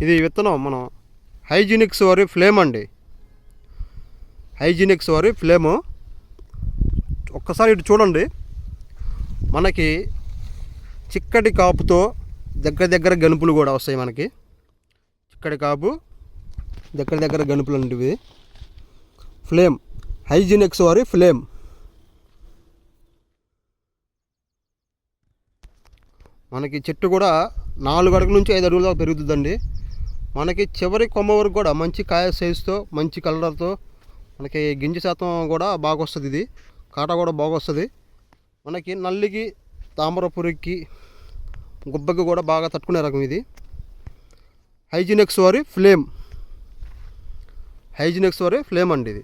ఇది విత్తనం మనం హైజీనిక్స్ వారి ఫ్లేమ్ అండి. హైజీనిక్స్ వారి ఫ్లేము. ఒక్కసారి ఇటు చూడండి. మనకి చిక్కటి కాపుతో దగ్గర దగ్గర గనుపులు కూడా వస్తాయి మనకి. చిక్కటి కాపు దగ్గర దగ్గర గనుపులు అంటివి ఫ్లేమ్. హైజీనిక్స్ వారి ఫ్లేమ్. మనకి చెట్టు కూడా నాలుగు అడుగుల నుంచి ఐదు అడుగుల దాకా పెరుగుతుందండి. మనకి చివరి కొమ్మ వరకు కూడా మంచి కాయ సైజుతో మంచి కలర్తో మనకి గింజ శాతం కూడా బాగా వస్తుంది ఇది. కాట కూడా బాగా వస్తుంది మనకి నల్లికి తామర పురుగుకి గుబ్బకి కూడా బాగా తట్టుకునే రకం ఇది. హైజినెక్స్ వారి ఫ్లేమ్ హైజినెక్స్ వారి ఫ్లేమ్ అండి ఇది.